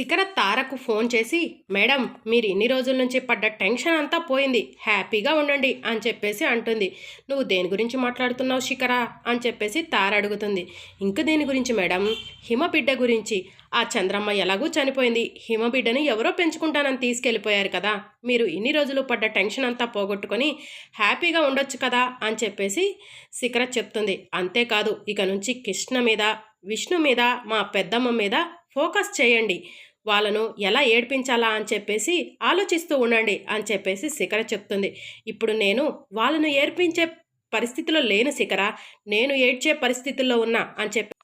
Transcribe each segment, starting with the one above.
శిఖర తారకు ఫోన్ చేసి మేడం మీరు ఇన్ని రోజుల నుంచి పడ్డ టెన్షన్ అంతా పోయింది. హ్యాపీగా ఉండండి అని చెప్పేసి అంటుంది. నువ్వు దేని గురించి మాట్లాడుతున్నావు శిఖర? అని చెప్పేసి తార అడుగుతుంది. ఇంక దేని గురించి మేడం? హిమబిడ్డ గురించి. ఆ చంద్రమ్మ ఎలాగూ చనిపోయింది. హిమబిడ్డని ఎవరో పెంచుకుంటానని తీసుకెళ్ళిపోయారు కదా. మీరు ఇన్ని రోజులు పడ్డ టెన్షన్ అంతా పోగొట్టుకొని హ్యాపీగా ఉండొచ్చు కదా అని చెప్పేసి శిఖర చెప్తుంది. అంతేకాదు ఇక నుంచి కృష్ణ మీద విష్ణు మీద మా పెద్దమ్మ మీద ఫోకస్ చేయండి. వాళ్ళను ఎలా ఏడ్పించాలా అని చెప్పేసి ఆలోచిస్తూ ఉండండి అని చెప్పేసి శిఖర చెప్తుంది. ఇప్పుడు నేను వాళ్ళను ఏడ్పించే పరిస్థితిలో లేను శిఖర. నేను ఏడ్చే పరిస్థితుల్లో ఉన్నా అని చెప్పి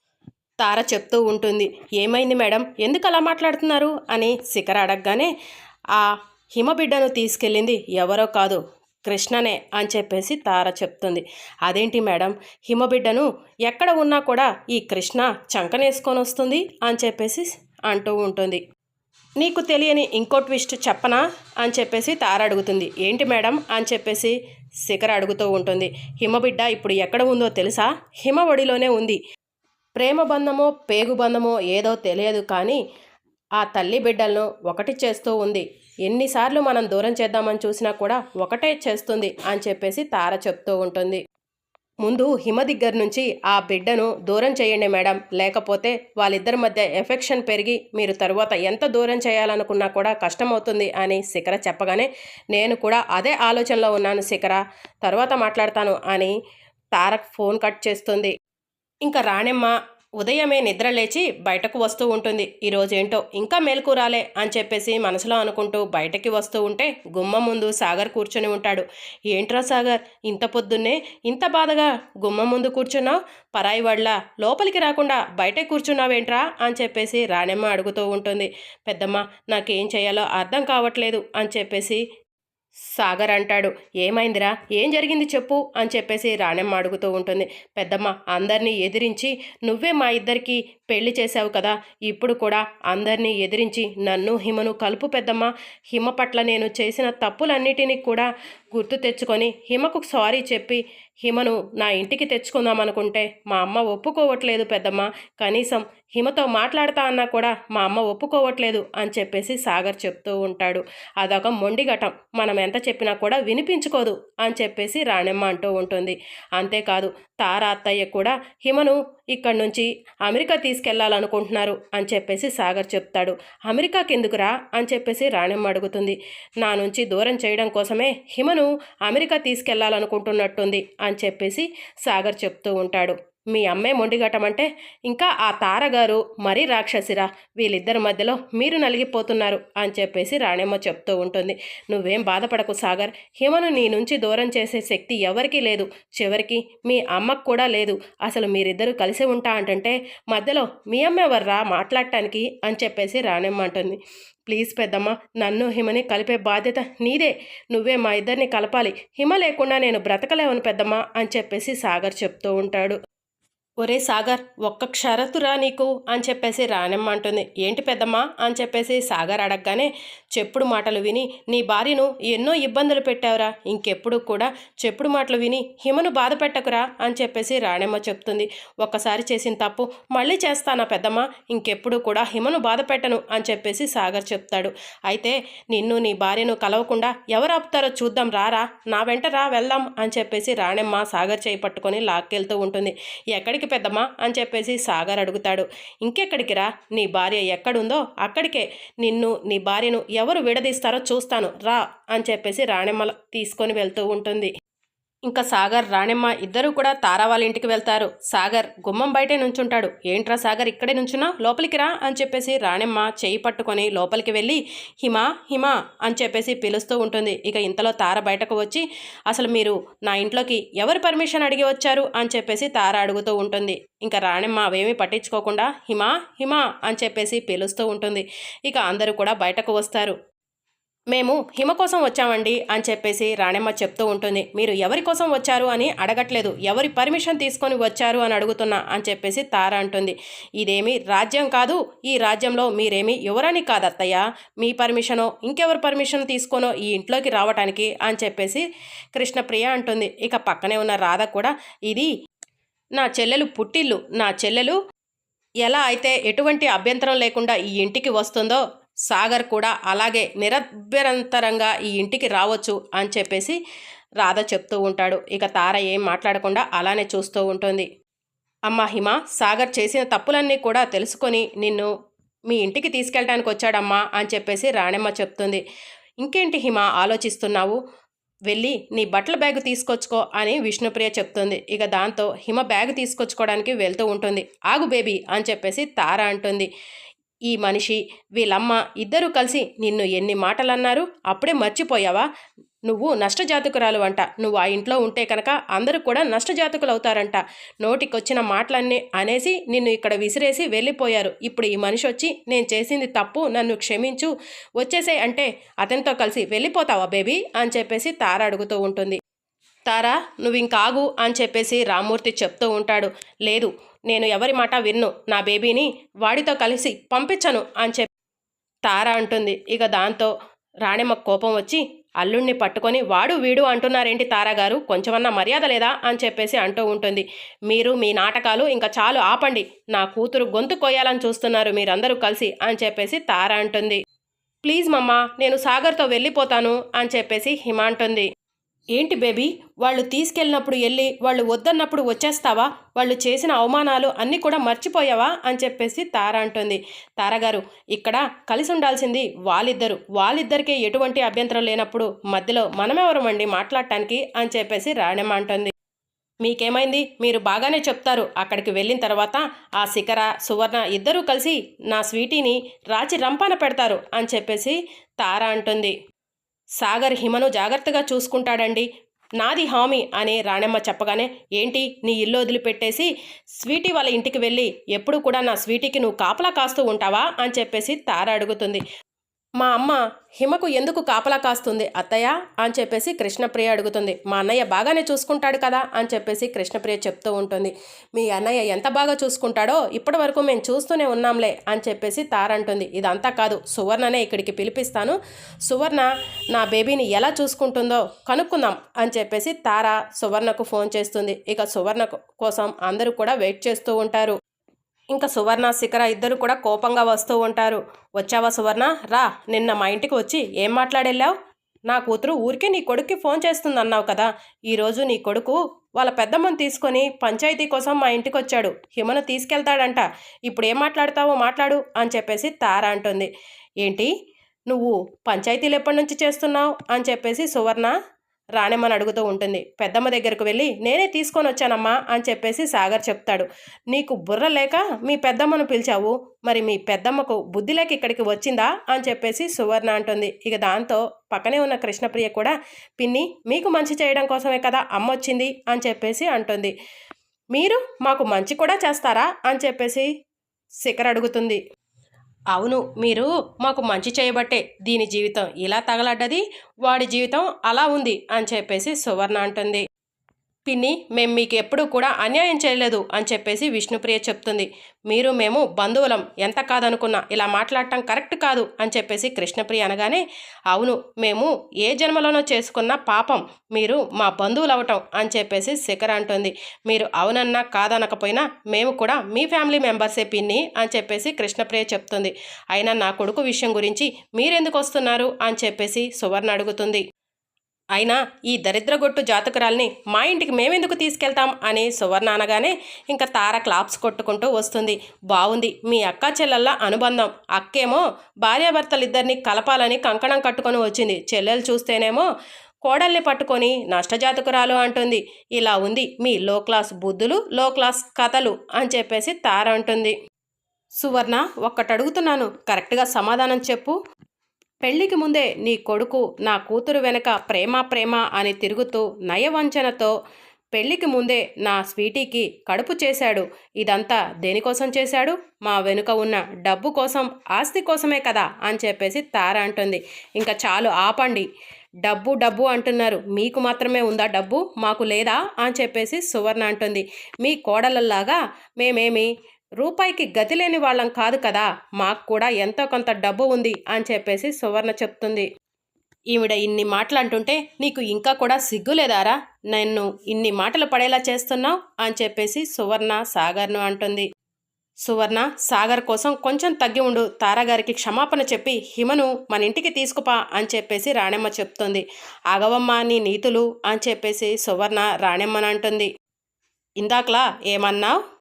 తార చెప్తూ ఉంటుంది. ఏమైంది మేడం? ఎందుకు అలా మాట్లాడుతున్నారు? అని శిఖర అడగగానే ఆ హిమబిడ్డను తీసుకెళ్ళింది ఎవరో కాదు కృష్ణనే అని చెప్పేసి తార చెప్తుంది. అదేంటి మేడం? హిమబిడ్డను ఎక్కడ ఉన్నా కూడా ఈ కృష్ణ చంకనేసుకొని వస్తుంది అని చెప్పేసి అంటూ ఉంటుంది. నీకు తెలియని ఇంకో ట్విస్ట్ చెప్పనా? అని చెప్పేసి తార అడుగుతుంది. ఏంటి మేడం? అని చెప్పేసి శిఖర అడుగుతూ ఉంటుంది. హిమబిడ్డ ఇప్పుడు ఎక్కడ ఉందో తెలుసా? హిమ ఒడిలోనే ఉంది. ప్రేమ బంధమో పేగు బంధమో ఏదో తెలియదు కానీ ఆ తల్లి బిడ్డలను ఒకటి చేస్తూ ఉంది. ఎన్నిసార్లు మనం దూరం చేద్దామని చూసినా కూడా ఒకటే చేస్తుంది అని చెప్పేసి తార చెప్తూ ఉంటుంది. ముందు హిమ దగ్గర నుంచి ఆ బిడ్డను దూరం చేయండి మేడం. లేకపోతే వాళ్ళిద్దరి మధ్య ఎఫెక్షన్ పెరిగి మీరు తరువాత ఎంత దూరం చేయాలనుకున్నా కూడా కష్టమవుతుంది అని శిఖర చెప్పగానే నేను కూడా అదే ఆలోచనలో ఉన్నాను శిఖర. తర్వాత మాట్లాడతాను అని తారక్ ఫోన్ కట్ చేస్తుంది. ఇంకా రాణెమ్మ ఉదయమే నిద్ర లేచి బయటకు వస్తూ ఉంటుంది. ఈరోజేంటో ఇంకా మేలుకు రాలే అని చెప్పేసి మనసులో అనుకుంటూ బయటకి వస్తూ ఉంటే గుమ్మం ముందు సాగర్ కూర్చొని ఉంటాడు. ఏంట్రా సాగర్? ఇంత పొద్దున్నే ఇంత బాధగా గుమ్మ ముందు కూర్చున్నావు? పరాయి వాళ్ళ లోపలికి రాకుండా బయటే కూర్చున్నావేంట్రా? అని చెప్పేసి రాణెమ్మ అడుగుతూ ఉంటుంది. పెద్దమ్మ నాకేం చేయాలో అర్థం కావట్లేదు అని చెప్పేసి సాగర్ అంటాడు. ఏమైందిరా? ఏం జరిగింది చెప్పు అని చెప్పేసి రాణెమ్మ అడుగుతూ ఉంటుంది. పెద్దమ్మ అందరినీ ఎదిరించి నువ్వే మా ఇద్దరికి పెళ్ళి చేశావు కదా ఇప్పుడు కూడా అందరినీ ఎదిరించి నన్ను హిమను కలుపు పెద్దమ్మ. హిమ పట్ల నేను చేసిన తప్పులన్నిటినీ కూడా గుర్తు తెచ్చుకొని హిమకు సారీ చెప్పి హిమను నా ఇంటికి తెచ్చుకుందాం అనుకుంటే మా అమ్మ ఒప్పుకోవట్లేదు పెద్దమ్మ. కనీసం హిమతో మాట్లాడతా అన్నా కూడా మా అమ్మ ఒప్పుకోవట్లేదు అని చెప్పేసి సాగర్ చెప్తూ ఉంటాడు. అదొక మొండిఘటం. మనం ఎంత చెప్పినా కూడా వినిపించుకోదు అని చెప్పేసి రాణెమ్మ అంటూ ఉంటుంది. అంతేకాదు తారా అత్తయ్య కూడా హిమను ఇక్కడి నుంచి అమెరికా తీసుకెళ్ళాలనుకుంటున్నారు అని చెప్పేసి సాగర్ చెప్తాడు. అమెరికాకి ఎందుకురా అని చెప్పేసి రాణెమ్మ అడుగుతుంది. నా నుంచి దూరం చేయడం కోసమే హిమను అమెరికా తీసుకెళ్ళాలనుకుంటున్నట్టుంది అని చెప్పేసి సాగర్ చెప్తూ ఉంటాడు. మీ అమ్మే మొండిగటమంటే ఇంకా ఆ తారగారు మరీ రాక్షసిరా వీళ్ళిద్దరి మధ్యలో మీరు నలిగిపోతున్నారు అని చెప్పేసి రాణెమ్మ చెప్తూ ఉంటుంది. నువ్వేం బాధపడకు సాగర్. హిమను నీ నుంచి దూరం చేసే శక్తి ఎవరికీ లేదు. చివరికి మీ అమ్మకు కూడా లేదు. అసలు మీరిద్దరూ కలిసి ఉంటా అంటుంటే మధ్యలో మీ అమ్మ ఎవర్రా మాట్లాడటానికి అని చెప్పేసి రాణెమ్మ అంటుంది. ప్లీజ్ పెద్దమ్మ నన్ను హిమని కలిపే బాధ్యత నీదే. నువ్వే మా ఇద్దరిని కలపాలి. హిమ లేకుండా నేను బ్రతకలేవను పెద్దమ్మ అని చెప్పేసి సాగర్ చెప్తూ ఉంటాడు. ఒరే సాగర్ ఒక్క క్షరతురా నీకు అని చెప్పేసి రానమ్మ అంటుంది. ఏంటి పెద్దమ్మా అని చెప్పేసి సాగర్ అడగగానే చెప్పుడు మాటలు విని నీ భార్యను ఎన్నో ఇబ్బందులు పెట్టావురా. ఇంకెప్పుడు కూడా చెప్పుడు మాటలు విని హిమను బాధ పెట్టకురా అని చెప్పేసి రాణమ్మ చెప్తుంది. ఒక్కసారి చేసిన తప్పు మళ్ళీ చేస్తానా పెద్దమ్మ? ఇంకెప్పుడు కూడా హిమను బాధ పెట్టను అని చెప్పేసి సాగర్ చెప్తాడు. అయితే నిన్ను నీ భార్యను కలవకుండా ఎవరు ఆపుతారో చూద్దాం రారా. నా వెంట రా వెళ్దాం అని చెప్పేసి రాణమ్మ సాగర్ చేయి పట్టుకొని లాక్కెళ్తూ ఉంటుంది. ఎక్కడికి ఎక్కడికి పెద్దమ్మా అని చెప్పేసి సాగర్ అడుగుతాడు. ఇంకెక్కడికి రా? నీ భార్య ఎక్కడుందో అక్కడికే. నిన్ను నీ భార్యను ఎవరు విడదీస్తారో చూస్తాను. రా అని చెప్పేసి రాణెమ్మల తీసుకొని వెళ్తూ ఉంటుంది. ఇంకా సాగర్ రాణెమ్మ ఇద్దరూ కూడా తారా వాళ్ళ ఇంటికి వెళ్తారు. సాగర్ గుమ్మం బయటే నుంచుంటాడు. ఏంట్రా సాగర్ ఇక్కడే నుంచున్నా లోపలికి రా అని చెప్పేసి రాణెమ్మ చేయి పట్టుకొని లోపలికి వెళ్ళి హిమ హిమ అని చెప్పేసి పిలుస్తూ ఉంటుంది. ఇక ఇంతలో తార బయటకు వచ్చి అసలు మీరు నా ఇంట్లోకి ఎవరు పర్మిషన్ అడిగి వచ్చారు? అని చెప్పేసి తార అడుగుతూ ఉంటుంది. ఇంకా రాణెమ్మ అవేమీ పట్టించుకోకుండా హిమ హిమ అని చెప్పేసి పిలుస్తూ ఉంటుంది. ఇక అందరూ కూడా బయటకు వస్తారు. మేము హిమ కోసం వచ్చామండి అని చెప్పేసి రాణెమ్మ చెప్తూ ఉంటుంది. మీరు ఎవరి కోసం వచ్చారు అని అడగట్లేదు. ఎవరి పర్మిషన్ తీసుకొని వచ్చారు అని అడుగుతున్నా అని చెప్పేసి తార అంటుంది. ఇదేమి రాజ్యం కాదు. ఈ రాజ్యంలో మీరేమి ఎవరని కాదు అత్తయ్య మీ పర్మిషనో ఇంకెవరి పర్మిషన్ తీసుకోనో ఈ ఇంట్లోకి రావటానికి అని చెప్పేసి కృష్ణప్రియ అంటుంది. ఇక పక్కనే ఉన్న రాధ కూడా ఇది నా చెల్లెలు పుట్టిల్లు నా చెల్లెలు ఎలా అయితే ఎటువంటి అభ్యంతరం లేకుండా ఈ ఇంటికి వస్తుందో సాగర్ కూడా అలాగే నిరభ్యరంతరంగా ఈ ఇంటికి రావచ్చు అని చెప్పేసి రాధ చెప్తూ ఉంటాడు. ఇక తార ఏం మాట్లాడకుండా అలానే చూస్తూ ఉంటుంది. అమ్మ హిమ సాగర్ చేసిన తప్పులన్నీ కూడా తెలుసుకొని నిన్ను మీ ఇంటికి తీసుకెళ్ళడానికి వచ్చాడమ్మా అని చెప్పేసి రాణెమ్మ చెప్తుంది. ఇంకేంటి హిమ ఆలోచిస్తున్నావు? వెళ్ళి నీ బట్టల బ్యాగ్ తీసుకొచ్చుకో అని విష్ణుప్రియ చెప్తుంది. ఇక దాంతో హిమ బ్యాగ్ తీసుకొచ్చుకోవడానికి వెళ్తూ ఉంటుంది. ఆగు బేబీ అని చెప్పేసి తార అంటుంది. ఈ మనిషి వీళ్ళమ్మ ఇద్దరూ కలిసి నిన్ను ఎన్ని మాటలు అన్నారు అప్పుడే మర్చిపోయావా? నువ్వు నష్టజాతకురాలు అంట. నువ్వు ఆ ఇంట్లో ఉంటే కనుక అందరూ కూడా నష్టజాతకులు అవుతారంట నోటికొచ్చిన మాటలన్నీ అనేసి నిన్ను ఇక్కడ విసిరేసి వెళ్ళిపోయారు. ఇప్పుడు ఈ మనిషి వచ్చి నేను చేసింది తప్పు నన్ను క్షమించు వచ్చేసే అంటే అతనితో కలిసి వెళ్ళిపోతావా బేబీ? అని చెప్పేసి తార అడుగుతూ ఉంటుంది. తారా నువ్వు ఇంకాగు అని చెప్పేసి రామూర్తి చెప్తూ ఉంటాడు. లేదు నేను ఎవరి మాట విన్ను. నా బేబీని వాడితో కలిసి పంపించను అని చెప్పి తార అంటుంది. ఇక దాంతో రాణెమ్మ కోపం వచ్చి అల్లుణ్ణి పట్టుకొని వాడు వీడు అంటున్నారేంటి తారాగారు కొంచెమన్నా మర్యాద లేదా? అని చెప్పేసి అంటూ ఉంటుంది. మీరు మీ నాటకాలు ఇంకా చాలు ఆపండి. నా కూతురు గొంతు కొయ్యాలని చూస్తున్నారు మీరందరూ కలిసి అని చెప్పేసి తార అంటుంది. ప్లీజ్ మమ్మా నేను సాగర్తో వెళ్ళిపోతాను అని చెప్పేసి హిమ అంటుంది. ఏంటి బేబీ? వాళ్ళు తీసుకెళ్ళినప్పుడు వెళ్ళి వాళ్ళు వద్దన్నప్పుడు వచ్చేస్తావా? వాళ్ళు చేసిన అవమానాలు అన్నీ కూడా మర్చిపోయావా? అని చెప్పేసి తార అంటుంది. తారగారు ఇక్కడ కలిసి ఉండాల్సింది వాళ్ళిద్దరు. వాళ్ళిద్దరికీ ఎటువంటి అభ్యంతరం లేనప్పుడు మధ్యలో మనమెవరమండి మాట్లాడటానికి? అని చెప్పేసి రాణమ్మ అంటుంది. మీకేమైంది? మీరు బాగానే చెప్తారు. అక్కడికి వెళ్ళిన తర్వాత ఆ శిఖర సువర్ణ ఇద్దరూ కలిసి నా స్వీటీని రాచి రంపాన పెడతారు అని చెప్పేసి తార అంటుంది. సాగర్ హిమను జాగ్రత్తగా చూసుకుంటాడండి. నాది హామీ అని రాణెమ్మ చెప్పగానే ఏంటి నీ ఇల్లు వదిలిపెట్టేసి స్వీటీ వాళ్ళ ఇంటికి వెళ్ళి ఎప్పుడు కూడా నా స్వీటీకి నువ్వు కాపలా కాస్తూ ఉంటావా? అని చెప్పేసి తార అడుగుతుంది. మా అమ్మ హిమకు ఎందుకు కాపలా కాస్తుంది? అత్తయ్య? అని చెప్పేసి కృష్ణప్రియ అడుగుతుంది. మా అన్నయ్య బాగానే చూసుకుంటాడు కదా? అని చెప్పేసి కృష్ణప్రియ చెప్తూ ఉంటుంది. మీ అన్నయ్య ఎంత బాగా చూసుకుంటాడో ఇప్పటి వరకు మేము చూస్తూనే ఉన్నాంలే అని చెప్పేసి తారంటుంది ఇదంతా కాదు. సువర్ణనే ఇక్కడికి పిలిపిస్తాను. సువర్ణ నా బేబీని ఎలా చూసుకుంటుందో కనుక్కుందాం అని చెప్పేసి తార సువర్ణకు ఫోన్ చేస్తుంది. ఇక సువర్ణ కోసం అందరూ కూడా వెయిట్ చేస్తూ ఉంటారు. ఇంకా సువర్ణ శిఖర ఇద్దరు కూడా కోపంగా వస్తూ ఉంటారు. వచ్చావా సువర్ణ? రా నిన్న మా ఇంటికి వచ్చి ఏం మాట్లాడెళ్ళావు? నా కూతురు ఊరికే నీ కొడుక్కి ఫోన్ చేస్తుంది అన్నావు కదా ఈరోజు నీ కొడుకు వాళ్ళ పెద్దమ్మని తీసుకొని పంచాయతీ కోసం మా ఇంటికి వచ్చాడు హిమను తీసుకెళ్తాడంట. ఇప్పుడు ఏం మాట్లాడతావో మాట్లాడు అని చెప్పేసి తార అంటుంది. ఏంటి? నువ్వు పంచాయతీలు ఎప్పటి నుంచి చేస్తున్నావు? అని చెప్పేసి సువర్ణ రాణెమ్మని అడుగుతూ ఉంటుంది. పెద్దమ్మ దగ్గరకు వెళ్ళి నేనే తీసుకొని వచ్చానమ్మా అని చెప్పేసి సాగర్ చెప్తాడు. నీకు బుర్ర లేక మీ పెద్దమ్మను పిలిచావు. మరి మీ పెద్దమ్మకు బుద్ధి లేక ఇక్కడికి వచ్చిందా? అని చెప్పేసి సువర్ణ అంటుంది. ఇక దాంతో పక్కనే ఉన్న కృష్ణప్రియ కూడా పిన్ని మీకు మంచి చేయడం కోసమే కదా అమ్మ వచ్చింది అని చెప్పేసి అంటుంది. మీరు మాకు మంచి కూడా చేస్తారా? అని చెప్పేసి శిఖర్ అడుగుతుంది. అవును మీరు మాకు మంచి చేయబట్టే దీని జీవితం ఇలా తగలడ్డది వాడి జీవితం అలా ఉంది అని చెప్పేసి సువర్ణ అంటుంది. పిన్ని మేము మీకు ఎప్పుడూ కూడా అన్యాయం చేయలేదు అని చెప్పేసి విష్ణుప్రియ చెప్తుంది. మీరు మేము బంధువులం ఎంత కాదనుకున్నా ఇలా మాట్లాడటం కరెక్ట్ కాదు అని చెప్పేసి కృష్ణప్రియ అనగానే అవును మేము ఏ జన్మలోనో చేసుకున్న పాపం మీరు మా బంధువులు అవటం అని చెప్పేసి శిఖర్ అంటుంది. మీరు అవునన్నా కాదనకపోయినా మేము కూడా మీ ఫ్యామిలీ మెంబర్సే పిన్ని అని చెప్పేసి కృష్ణప్రియ చెప్తుంది. అయినా నా కొడుకు విషయం గురించి మీరెందుకు వస్తున్నారు అని చెప్పేసి సువర్ణ అడుగుతుంది. అయినా ఈ దరిద్రగొట్టు జాతకురాల్ని మా ఇంటికి మేమెందుకు తీసుకెళ్తాం? అని సువర్ణ అనగానే ఇంకా తార క్లాప్స్ కొట్టుకుంటూ వస్తుంది. బాగుంది మీ అక్క చెల్లెళ్ళ అనుబంధం. అక్కేమో భార్యాభర్తలిద్దరిని కలపాలని కంకణం కట్టుకొని వచ్చింది. చెల్లెలు చూస్తేనేమో కోడల్ని పట్టుకొని నష్టజాతకురాలు అంటుంది. ఇలా ఉంది. మీ లో క్లాస్ బుద్ధులు లో క్లాస్ కథలు అని చెప్పేసి తార అంటుంది. సువర్ణ ఒక్కటడుగుతున్నాను. కరెక్ట్గా సమాధానం చెప్పు. పెళ్ళికి ముందే నీ కొడుకు నా కూతురు వెనక ప్రేమ ప్రేమ అని తిరుగుతూ నయవంచనతో పెళ్ళికి ముందే నా స్వీటీకి కడుపు చేశాడు. ఇదంతా దేనికోసం చేశాడు? మా వెనుక ఉన్న డబ్బు కోసం ఆస్తి కోసమే కదా అని చెప్పేసి తార అంటుంది. ఇంకా చాలు ఆపండి. డబ్బు డబ్బు అంటున్నారు. మీకు మాత్రమే ఉందా డబ్బు? మాకు లేదా? అని చెప్పేసి సువర్ణ అంటుంది. మీ కోడలల్లాగా మేమేమి రూపాయికి గతి లేని వాళ్ళం కాదు కదా మాకు కూడా ఎంతో కొంత డబ్బు ఉంది అని చెప్పేసి సువర్ణ చెప్తుంది. ఈవిడ ఇన్ని మాటలు అంటుంటే నీకు ఇంకా కూడా సిగ్గులేదారా నన్ను ఇన్ని మాటలు పడేలా చేస్తున్నావు? అని చెప్పేసి సువర్ణ సాగర్ను అంటుంది. సువర్ణ సాగర్ కోసం కొంచెం తగ్గి ఉండు తారాగారికి క్షమాపణ చెప్పి హిమను మన ఇంటికి తీసుకుపా అని చెప్పేసి రాణెమ్మ చెప్తుంది. ఆగవమ్మ నీ నీతులు అని చెప్పేసి సువర్ణ రాణెమ్మని అంటుంది. ఇందాకలా ఏమన్నావు?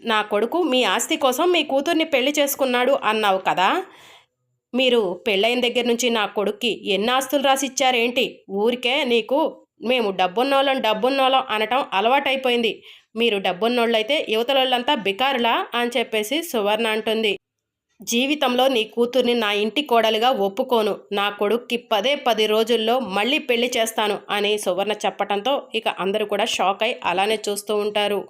నా కొడుకు మీ ఆస్తి కోసం మీ కూతుర్ని పెళ్ళి చేసుకున్నాడు అన్నావు కదా. మీరు పెళ్ళైన దగ్గర నుంచి నా కొడుక్కి ఎన్ని ఆస్తులు రాసి ఇచ్చారేంటి ఊరికే నీకు మేము డబ్బున్నోళ్ళం డబ్బున్నోళ్ళం అనటం అలవాటైపోయింది. మీరు డబ్బున్నోళ్ళైతే యువతలోళ్ళంతా బికారులా అని చెప్పేసి సువర్ణ అంటుంది. జీవితంలో నీ కూతుర్ని నా ఇంటి కోడలుగా ఒప్పుకోను. నా కొడుక్కి పదే పది రోజుల్లో మళ్ళీ పెళ్ళి చేస్తాను అని సువర్ణ చెప్పటంతో ఇక అందరూ కూడా షాక్ అయి అలానే చూస్తూ ఉంటారు.